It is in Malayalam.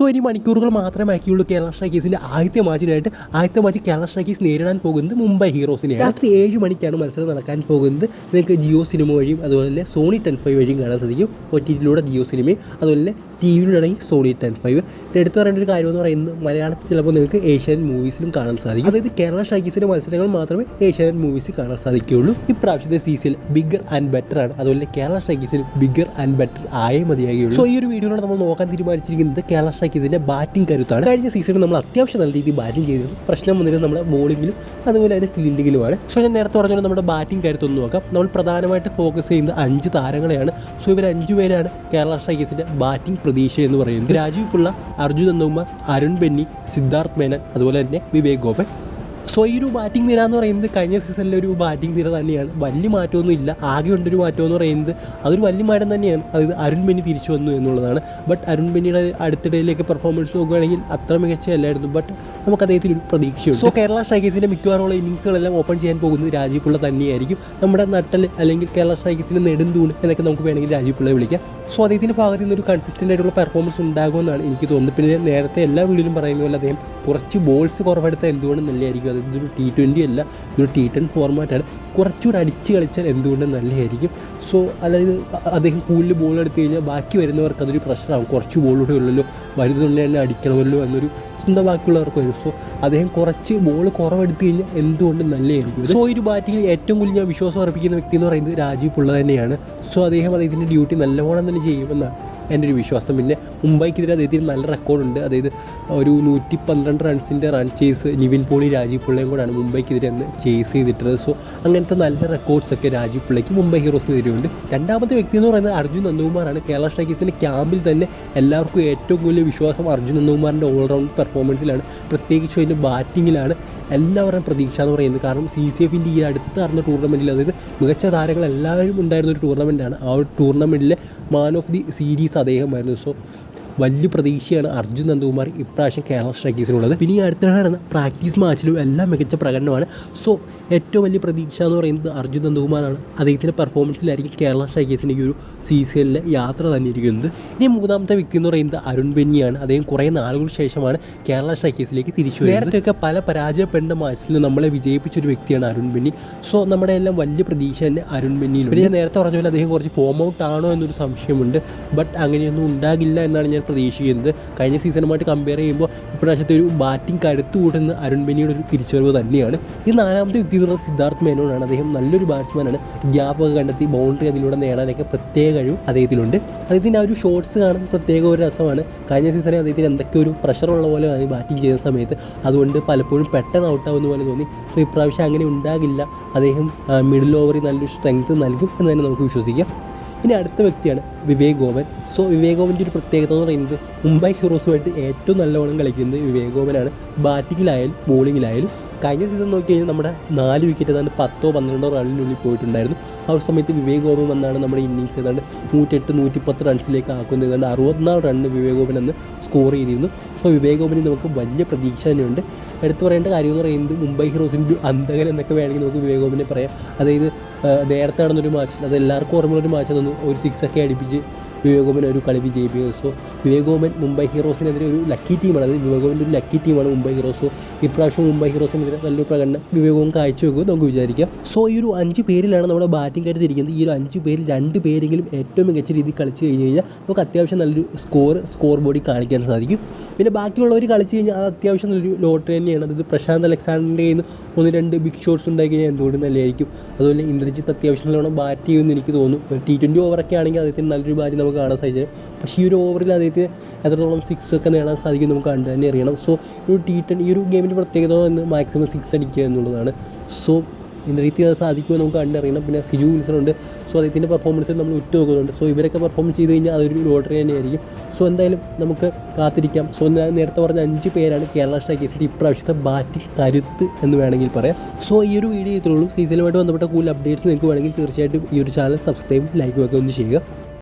സോ ഇനി മണിക്കൂറുകൾ മാത്രമേ ബാക്കിയുള്ളൂ. കേരള സ്ട്രൈക്കേഴ്സിന്റെ ആദ്യത്തെ മാച്ചിനായിട്ട് ആദ്യത്തെ മാച്ച് കേരള സ്ട്രൈക്കേഴ്സ് നേരിടാൻ പോകുന്നത് മുംബൈ ഹീറോസിനെയാണ്. രാത്രി ഏഴ് മണിക്കാണ് മത്സരം നടക്കാൻ പോകുന്നത്. നിങ്ങൾക്ക് ജിയോ സിനിമ വഴിയും അതുപോലെ തന്നെ സോണി ടെൻ ഫൈവ് വഴിയും കാണാൻ സാധിക്കും. ഒ ടി ടിയിലൂടെ ജിയോ സിനിമയും അതുപോലെ തന്നെ ടി വിയിലാണെങ്കിൽ സോണി ടെൻ ഫൈവ് എടുത്തു പറയേണ്ട ഒരു കാര്യം എന്ന് പറയുന്നത് മലയാളത്തിൽ ചിലപ്പോൾ നിങ്ങൾക്ക് ഏഷ്യൻ മൂവീസിലും കാണാൻ സാധിക്കും. അതായത് കേരള സ്ട്രൈക്കേഴ്സിന്റെ മത്സരങ്ങൾ മാത്രമേ ഏഷ്യൻ മൂവീസിൽ കാണാൻ സാധിക്കുകയുള്ളൂ. ഇപ്രാവശ്യത്തെ സീസൺ ബിഗർ ആൻഡ് ബെറ്റർ ആണ്. അതുപോലെ കേരള സ്ട്രൈക്കേഴ്സിൽ ബിഗർ ആൻഡ് ബെറ്റർ ആയേ മതിയാകുകയുള്ളൂ സോ ഈ ഒരു വീഡിയോയിലൂടെ നമ്മൾ നോക്കാൻ തീരുമാനിച്ചിരിക്കുന്നത് കേരള സ്ട്രൈക്കേഴ്സിന്റെ ബാറ്റിംഗ് കരുത്താണ്. കഴിഞ്ഞ സീസണിൽ നമ്മൾ അത്യാവശ്യം നല്ല രീതിയിൽ ബാറ്റിംഗ് ചെയ്തിരുന്നു. പ്രശ്നം വന്നിരുന്നത് നമ്മുടെ ബോളിങ്ങിലും അതുപോലെ തന്നെ ഫീൽഡിങ്ങിലുമാണ് സോ ഞാൻ നേരത്തെ പറഞ്ഞ നമ്മുടെ ബാറ്റിംഗ് കരുത്തൊന്ന് നോക്കാം. നമ്മൾ പ്രധാനമായിട്ട് ഫോക്കസ് ചെയ്യുന്ന അഞ്ച് താരങ്ങളെയാണ്. സോ ഇവർ അഞ്ചു പേരാണ് കേരള സ്ട്രൈക്കേഴ്സിന്റെ ബാറ്റിംഗ് പ്രതീക്ഷ എന്ന് പറയുന്നത് രാജീവ് പിള്ള അർജുൻ നന്ദകുമാർ അരുൺ ബെന്നി സിദ്ധാർത്ഥ് മേനൻ അതുപോലെ തന്നെ വിവേക് ഗോപൻ. സോ ഈ ഒരു ബാറ്റിംഗ് നിര എന്ന് പറയുന്നത് കഴിഞ്ഞ സീസണിലെ ഒരു ബാറ്റിംഗ് നിര തന്നെയാണ്. വലിയ മാറ്റമൊന്നും ഇല്ല. ആകെ ഉണ്ടൊരു മാറ്റം എന്ന് പറയുന്നത് അതൊരു വലിയ മാറ്റം തന്നെയാണ്. അതായത് അരുൺ ബെന്നി തിരിച്ചു വന്നു എന്നുള്ളതാണ്. ബട്ട് അരുൺ ബെന്നിയുടെ അടുത്തിടയിലേക്ക് പെർഫോമൻസ് നോക്കുകയാണെങ്കിൽ അത്ര മികച്ചതല്ലായിരുന്നു ബട്ട് നമുക്ക് അദ്ദേഹത്തിന് ഒരു പ്രതീക്ഷയുണ്ട്. സോ കേരള സ്ട്രൈക്കേഴ്സിന്റെ മിക്കവാറുള്ള ഇന്നിങ്സുകളെല്ലാം ഓപ്പൺ ചെയ്യാൻ പോകുന്നത് രാജീവ് പിള്ള തന്നെയായിരിക്കും. നമ്മുടെ നട്ടൽ അല്ലെങ്കിൽ കേരള സ്ട്രൈക്കേഴ്സിന്റെ നെടുന്തൂണ് എന്നൊക്കെ നമുക്ക് വേണമെങ്കിൽ രാജീവ് പിള്ളയെ വിളിക്കാം. സോ അദ്ദേഹത്തിന്റെ ഭാഗത്ത് നിന്ന് ഒരു കൺസിസ്റ്റന്റ് ആയിട്ടുള്ള പെർഫോമൻസ് ഉണ്ടാകുമെന്നാണ് എനിക്ക് തോന്നുന്നത്. പിന്നെ നേരത്തെ എല്ലാ വീഡിയോയിലും പറയുന്ന പോലെ അദ്ദേഹം കുറച്ച് ബോൾസ് കുറവെടുത്ത എന്തുകൊണ്ട് നല്ലതായിരിക്കും അതായത് ഇതൊരു ടി ട്വന്റി അല്ല. ഇതൊരു ടി ടെൻ ഫോർമാറ്റാണ് കുറച്ചുകൂടെ അടിച്ച് കളിച്ചാൽ എന്തുകൊണ്ട് നല്ലതായിരിക്കും സോ അതായത് അദ്ദേഹം കൂടുതൽ ബോൾ എടുത്തു കഴിഞ്ഞാൽ ബാക്കി വരുന്നവർക്ക് അതൊരു പ്രഷറാകും കുറച്ച് ബോളൂടെ ഉള്ളല്ലോ. വരുന്നുണ്ടെങ്കിൽ തന്നെ അടിക്കണമല്ലോ എന്നൊരു ചിന്ത ബാക്കിയുള്ളവർക്ക് വരും. സോ അദ്ദേഹം കുറച്ച് ബോൾ കുറവെടുത്ത് കഴിഞ്ഞാൽ എന്തുകൊണ്ട് നല്ലതായിരിക്കും സോ ഈ ഒരു ബാറ്റിങ്ങിൽ ഏറ്റവും കൂടുതൽ ഞാൻ വിശ്വാസം അർപ്പിക്കുന്ന വ്യക്തി എന്ന് പറയുന്നത് രാജീവ് പിള്ള തന്നെയാണ്. സോ അദ്ദേഹം അദ്ദേഹത്തിന്റെ ഡ്യൂട്ടി നല്ലവണ്ണം തന്നെ ചെയ്യുമെന്നാണ് എന്റെ ഒരു വിശ്വാസം. പിന്നെ മുംബൈക്കെതിരെ അദ്ദേഹത്തിന് നല്ല റെക്കോർഡുണ്ട് അതായത് ഒരു നൂറ്റി പന്ത്രണ്ട് റൺസിന്റെ റൺ ചേസ് നിവിൻ പോളി രാജീവ് പിള്ളയും കൂടാണ് മുംബൈക്കെതിരെ അന്ന് ചേസ് ചെയ്തിട്ടുള്ളത്. സോ അങ്ങനത്തെ നല്ല റെക്കോർഡ്സൊക്കെ രാജീവ് പിള്ളയ്ക്ക് മുംബൈ ഹീറോസിനെതിരെയുണ്ട് രണ്ടാമത്തെ വ്യക്തി എന്ന് പറയുന്നത് അർജുൻ നന്ദകുമാറാണ്. കേരള സ്ട്രൈക്കേഴ്സിന്റെ ക്യാമ്പിൽ തന്നെ എല്ലാവർക്കും ഏറ്റവും കൂടുതൽ വിശ്വാസം അർജുൻ നന്ദകുമാറിന്റെ ഓൾറൗണ്ട് പെർഫോമൻസിലാണ് പ്രത്യേകിച്ച് അതിന്റെ ബാറ്റിങ്ങിലാണ് എല്ലാവരുടെയും പ്രതീക്ഷ എന്ന് പറയുന്നത് കാരണം സി സി എഫിന്റെ ഈ അടുത്ത് നടന്ന ടൂർണമെന്റിൽ അതായത് മികച്ച താരങ്ങൾ എല്ലാവരും ഉണ്ടായിരുന്ന ഒരു ടൂർണമെന്റാണ് ആ ഒരു ടൂർണമെന്റിലെ മാൻ ഓഫ് ദി സീരീസ് അദ്ദേഹമായിരുന്നു. സോ വലിയ പ്രതീക്ഷയാണ് അർജുൻ നന്ദകുമാർ ഇപ്രാവശ്യം കേരള സ്ട്രൈക്കേഴ്സിനുള്ളത്. പിന്നെ ഈ അടുത്തിടെ നടന്ന പ്രാക്ടീസ് മാച്ചിലും എല്ലാം മികച്ച പ്രകടനമാണ്. സോ ഏറ്റവും വലിയ പ്രതീക്ഷ എന്ന് പറയുന്നത് അർജുൻ നന്ദകുമാറാണ്. അദ്ദേഹത്തിന്റെ പെർഫോമൻസിലായിരിക്കും കേരള സ്ട്രൈക്കേഴ്സിന്റെ ഈ ഒരു സീസണിലെ യാത്ര തന്നെ ഇരിക്കുന്നത് ഇനി മൂന്നാമത്തെ വ്യക്തി എന്ന് പറയുന്നത് അരുൺ ബെന്നിയാണ്. അദ്ദേഹം കുറേ നാളുകൾക്ക് ശേഷമാണ് കേരള സ്ട്രൈക്കേഴ്സിലേക്ക് തിരിച്ചു നേരത്തെയൊക്കെ പല പരാജയപ്പെട്ട മാച്ചിൽ നമ്മളെ വിജയിപ്പിച്ച ഒരു വ്യക്തിയാണ് അരുൺ ബെന്നി. സോ നമ്മുടെ എല്ലാം വലിയ പ്രതീക്ഷ തന്നെ അരുൺ ബെന്നിയിലുണ്ട്. പിന്നെ നേരത്തെ പറഞ്ഞ പോലെ അദ്ദേഹം കുറച്ച് ഫോം ഔട്ട് ആണോ എന്നൊരു സംശയമുണ്ട്. ബട്ട് അങ്ങനെയൊന്നും ഉണ്ടാകില്ല എന്നാണ് ഞാൻ പ്രതീക്ഷിക്കുന്നത്. കഴിഞ്ഞ സീസണുമായിട്ട് കമ്പയർ ചെയ്യുമ്പോൾ ഇപ്രാവശ്യത്തെ ഒരു ബാറ്റിംഗ് കരുത്തു കൂട്ടുന്ന അരുൺ ബെന്നിയുടെ ഒരു തിരിച്ചുവരവ് തന്നെയാണ്. ഈ നാലാമത്തെ വ്യക്തി എന്ന് പറയുന്നത് സിദ്ധാർത്ഥ് മേനോനാണ്. അദ്ദേഹം നല്ലൊരു ബാറ്റ്സ്മാനാണ് ഗ്യാപ്പൊക്കെ കണ്ടെത്തി ബൗണ്ടറി അതിലൂടെ നേടാനൊക്കെ പ്രത്യേക കഴിവ് അദ്ദേഹത്തിലുണ്ട് അദ്ദേഹത്തിന്റെ ആ ഒരു ഷോട്ട്സ് കാണാൻ പ്രത്യേക ഒരു രസമാണ്. കഴിഞ്ഞ സീസണിൽ അദ്ദേഹത്തിന് എന്തൊക്കെ ഒരു പ്രഷറുള്ള പോലെ ബാറ്റിംഗ് ചെയ്യുന്ന സമയത്ത്. അതുകൊണ്ട് പലപ്പോഴും പെട്ടെന്ന് ഔട്ടാവുന്ന പോലെ തോന്നി. സോ ഇപ്രാവശ്യം അങ്ങനെ ഉണ്ടാകില്ല. അദ്ദേഹം മിഡിൽ ഓവറിൽ നല്ലൊരു സ്ട്രെങ്ത് നൽകും എന്ന് തന്നെ നമുക്ക് വിശ്വസിക്കാം. ഇനി അടുത്ത വ്യക്തിയാണ് വിവേക് ഗോപൻ സോ വിവേക് ഗോപന്റെ ഒരു പ്രത്യേകത എന്ന് പറയുന്നത് മുംബൈ ഹീറോസുമായിട്ട് ഏറ്റവും നല്ലവണ്ണം കളിക്കുന്നത് വിവേക് ഗോപനാണ് ബാറ്റിങ്ങിലായാലും ബോളിങ്ങിലായാലും കഴിഞ്ഞ സീസൺ നോക്കി കഴിഞ്ഞാൽ നമ്മുടെ നാല് വിക്കറ്റ് ഏതാണ്ട് പത്തോ പന്ത്രണ്ടോ റണ്ണിനുള്ളിൽ പോയിട്ടുണ്ടായിരുന്നു. ആ ഒരു സമയത്ത് വിവേക് ഗോപൻ വന്നാണ് നമ്മുടെ ഇന്നിങ്സ് ഏതാണ്ട് നൂറ്റെട്ട് നൂറ്റിപ്പത്ത് റൺസിലേക്ക് ആക്കുന്നത്. ഏതാണ്ട് അറുപത്തിനാല് റണ്ണ് വിവേക് ഗോപൻ എന്ന് സ്കോർ ചെയ്തിരുന്നു. സോ വിവേക് ഗോപന് നമുക്ക് വലിയ പ്രതീക്ഷ തന്നെയുണ്ട്. എടുത്തു പറയേണ്ട കാര്യം എന്ന് പറയുന്നത് മുംബൈ ഹീറോസിന്റെ അന്തകൻ എന്നൊക്കെ വേണമെങ്കിൽ നമുക്ക് വിവേക് ഗോപനെ പറയാം. അതായത് നേരത്തെ നടന്നൊരു മാച്ച് അത് എല്ലാവർക്കും ഓർമ്മയുള്ളൊരു മാച്ച് തന്നു ഒരു സിക്സ് ഒക്കെ അടിപ്പിച്ച് വിവേകോമൻ ഒരു കളി വിജയിപ്പിക്കുന്നത് സോ വിവേകോമൻ മുംബൈ ഹീറോസിനെതിരെ ഒരു ലക്കി ടീമാണ് അത് വിവേകോമന്റെ ഒരു ലക്കി ടീമാണ് മുംബൈ ഹീറോസ്. ഇപ്രാവശ്യം മുംബൈ ഹീറോസിനെതിരെ നല്ലൊരു പ്രകടനം വിവേകവും കാഴ്ചവെക്കും നമുക്ക് വിചാരിക്കാം. സോ ഈ ഒരു അഞ്ച് പേരിലാണ് നമ്മുടെ ബാറ്റിംഗ് കരുതിയിരിക്കുന്നത് ഈ ഒരു അഞ്ച് പേരിൽ രണ്ട് പേരെങ്കിലും ഏറ്റവും മികച്ച രീതിയിൽ കളിച്ച് കഴിഞ്ഞ് കഴിഞ്ഞാൽ നമുക്ക് അത്യാവശ്യം നല്ലൊരു സ്കോർ സ്കോർ ബോർഡിൽ കാണിക്കാൻ സാധിക്കും. പിന്നെ ബാക്കിയുള്ളവർ കളിച്ച് കഴിഞ്ഞാൽ അത് അത്യാവശ്യം നല്ലൊരു ലോട്ടറി തന്നെയാണ്. അതായത് പ്രശാന്ത് അലക്സാണ്ടറിന്റെ കയ്യിൽ നിന്ന് ഒന്ന് രണ്ട് ബിഗ് ഷോട്ട്സ് ഉണ്ടായി കഴിഞ്ഞാൽ എന്തുകൊണ്ട് നല്ലതായിരിക്കും. അതുപോലെ ഇന്ദ്രജിത്ത് അത്യാവശ്യം നല്ലോണം ബാറ്റ് ചെയ്യുമെന്ന് എനിക്ക് തോന്നുന്നു. ടി ട്വന്റി ഓവറൊക്കെ ആണെങ്കിൽ അദ്ദേഹത്തിന് നല്ലൊരു ബാറ്റ് നമുക്ക് കാണാൻ സാധിച്ചത്. പക്ഷേ ഈ ഒരു ഓവറിൽ അദ്ദേഹത്തിന് എത്രത്തോളം സിക്സ് ഒക്കെ നേടാൻ സാധിക്കും നമുക്ക് കണ്ടു തന്നെ അറിയണം. സോ ഒരു ടി ടെൻ ഈ ഒരു ഗെയിമിന്റെ പ്രത്യേകത എന്ന് മാക്സിമം സിക്സ് അടിക്കുക എന്നുള്ളതാണ്. സോ ഇന്ദ്രജിത്ത് അത് സാധിക്കുമോ നമുക്ക് കണ്ടറിയണം പിന്നെ സിജു വിൽസൺ ഉണ്ട് സോ അദ്ദേഹത്തിന്റെ പെർഫോമൻസ് നമ്മൾ ഉറ്റു നോക്കുന്നുണ്ട് സോ ഇവരൊക്കെ പെർഫോം ചെയ്ത് കഴിഞ്ഞാൽ അതൊരു ലോട്ടറി തന്നെയായിരിക്കും. സോ എന്തായാലും നമുക്ക് കാത്തിരിക്കാം. സോ ഞാൻ നേരത്തെ പറഞ്ഞ അഞ്ച് പേരാണ് കേരള സ്ട്രൈക്കേഴ്സിന്റെ ഇപ്രാവശ്യത്തെ ബാറ്റിംഗ് കരുത്ത് എന്ന് വേണമെങ്കിൽ പറയാം. സോ ഈ ഒരു വീഡിയോ ഇത്രയുള്ളൂ സീസണുമായിട്ട് ബന്ധപ്പെട്ട കൂടുതൽ അപ്ഡേറ്റ്സ് നിങ്ങൾക്ക് വേണമെങ്കിൽ തീർച്ചയായിട്ടും ഈ ഒരു ചാനൽ സബ്സ്ക്രൈബ് ലൈക്കും ഒക്കെ ഒന്ന് ചെയ്യുക.